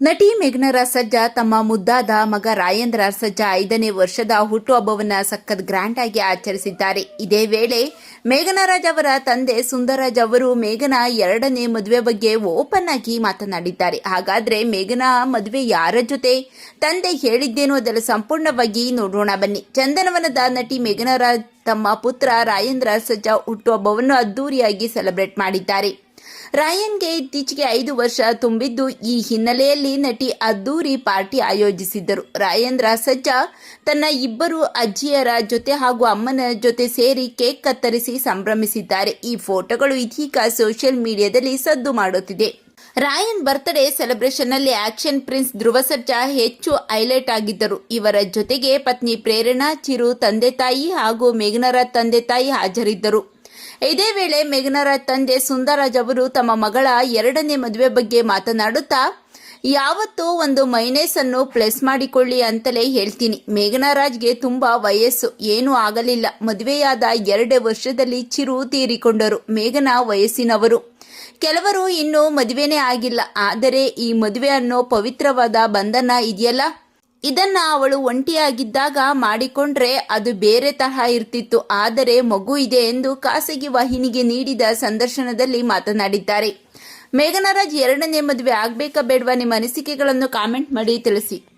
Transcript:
ನಟಿ ಮೇಘ್ನರ ಸಜ್ಜಾ ತಮ್ಮ ಮುದ್ದಾದ ಮಗ ರಾಯೇಂದ್ರ ಸಜ್ಜಾ ಐದನೇ ವರ್ಷದ ಹುಟ್ಟುಹಬ್ಬವನ್ನ ಸಖತ್ ಗ್ರ್ಯಾಂಡ್ ಆಗಿ ಆಚರಿಸಿದ್ದಾರೆ. ಇದೇ ವೇಳೆ ಮೇಘನರಾಜ್ ಅವರ ತಂದೆ ಸುಂದರರಾಜ್ ಅವರು ಮೇಘನ ಎರಡನೇ ಮದುವೆ ಬಗ್ಗೆ ಓಪನ್ ಆಗಿ ಮಾತನಾಡಿದ್ದಾರೆ. ಹಾಗಾದ್ರೆ ಮೇಘನ ಮದುವೆ ಯಾರ ಜೊತೆ? ತಂದೆ ಹೇಳಿದ್ದೇನು ಅದರ ಸಂಪೂರ್ಣವಾಗಿ ನೋಡೋಣ ಬನ್ನಿ. ಚಂದನವನದ ನಟಿ ಮೇಘನರಾಜ್ ತಮ್ಮ ಪುತ್ರ ರಾಯೇಂದ್ರ ಸಜ್ಜಾ ಹುಟ್ಟುಹಬ್ಬವನ್ನು ಅದ್ದೂರಿಯಾಗಿ ಸೆಲೆಬ್ರೇಟ್ ಮಾಡಿದ್ದಾರೆ. ರಾಯನ್ಗೆ ಇತ್ತೀಚೆಗೆ ಐದು ವರ್ಷ ತುಂಬಿದ್ದು ಈ ಹಿನ್ನೆಲೆಯಲ್ಲಿ ನಟಿ ಅದ್ದೂರಿ ಪಾರ್ಟಿ ಆಯೋಜಿಸಿದ್ದರು. ರಾಯೇಂದ್ರ ಸಜ್ಜಾ ತನ್ನ ಇಬ್ಬರು ಅಜ್ಜಿಯರ ಜೊತೆ ಹಾಗೂ ಅಮ್ಮನ ಜೊತೆ ಸೇರಿ ಕೇಕ್ ಕತ್ತರಿಸಿ ಸಂಭ್ರಮಿಸಿದ್ದಾರೆ. ಈ ಫೋಟೋಗಳು ಇದೀಗ ಸೋಷಿಯಲ್ ಮೀಡಿಯಾದಲ್ಲಿ ಸದ್ದು ಮಾಡುತ್ತಿದೆ. ರಾಯನ್ ಬರ್ತ್ಡೇ ಸೆಲೆಬ್ರೇಷನ್ನಲ್ಲಿ ಆಕ್ಷನ್ ಪ್ರಿನ್ಸ್ ಧ್ರುವ ಸರ್ಜಾ ಹೆಚ್ಚು ಹೈಲೈಟ್ ಆಗಿದ್ದರು. ಇವರ ಜೊತೆಗೆ ಪತ್ನಿ ಪ್ರೇರಣಾ ಚಿರು ತಂದೆ ತಾಯಿ ಹಾಗೂ ಮೇಘನರ ತಂದೆ ತಾಯಿ ಹಾಜರಿದ್ದರು. ಇದೇ ವೇಳೆ ಮೇಘನರ ತಂದೆ ಸುಂದರರಾಜ್ ಅವರು ತಮ್ಮ ಮಗಳ ಎರಡನೇ ಮದುವೆ ಬಗ್ಗೆ ಮಾತನಾಡುತ್ತಾ, ಯಾವತ್ತೂ ಒಂದು ಮೈನೇಸ್ ಅನ್ನು ಪ್ಲಸ್ ಮಾಡಿಕೊಳ್ಳಿ ಅಂತಲೇ ಹೇಳ್ತೀನಿ. ಮೇಘನರಾಜ್ಗೆ ತುಂಬಾ ವಯಸ್ಸು. ಏನೂ ಆಗಲಿಲ್ಲ. ಮದುವೆಯಾದ ಎರಡೇ ವರ್ಷದಲ್ಲಿ ಚಿರು ತೀರಿಕೊಂಡರು. ಮೇಘನ ವಯಸ್ಸಿನವರು. ಕೆಲವರು ಇನ್ನೂ ಮದುವೆನೇ ಆಗಿಲ್ಲ. ಆದರೆ ಈ ಮದುವೆ ಅನ್ನೋ ಪವಿತ್ರವಾದ ಬಂಧನ ಇದೆಯಲ್ಲ? ಇದನ್ನ ಅವಳು ಒಂಟಿಯಾಗಿದ್ದಾಗ ಮಾಡಿಕೊಂಡ್ರೆ ಅದು ಬೇರೆ ತರಹ ಇರ್ತಿತ್ತು. ಆದರೆ ಮಗು ಇದೆ ಎಂದು ಖಾಸಗಿ ವಾಹಿನಿಗೆ ನೀಡಿದ ಸಂದರ್ಶನದಲ್ಲಿ ಮಾತನಾಡಿದ್ದಾರೆ. ಮೇಘನರಾಜ್ ಎರಡನೇ ಮದುವೆ ಆಗ್ಬೇಕಾ ಬೇಡವಾ? ನಿಮ್ಮ ಅನಿಸಿಕೆಗಳನ್ನು ಕಾಮೆಂಟ್ ಮಾಡಿ ತಿಳಿಸಿ.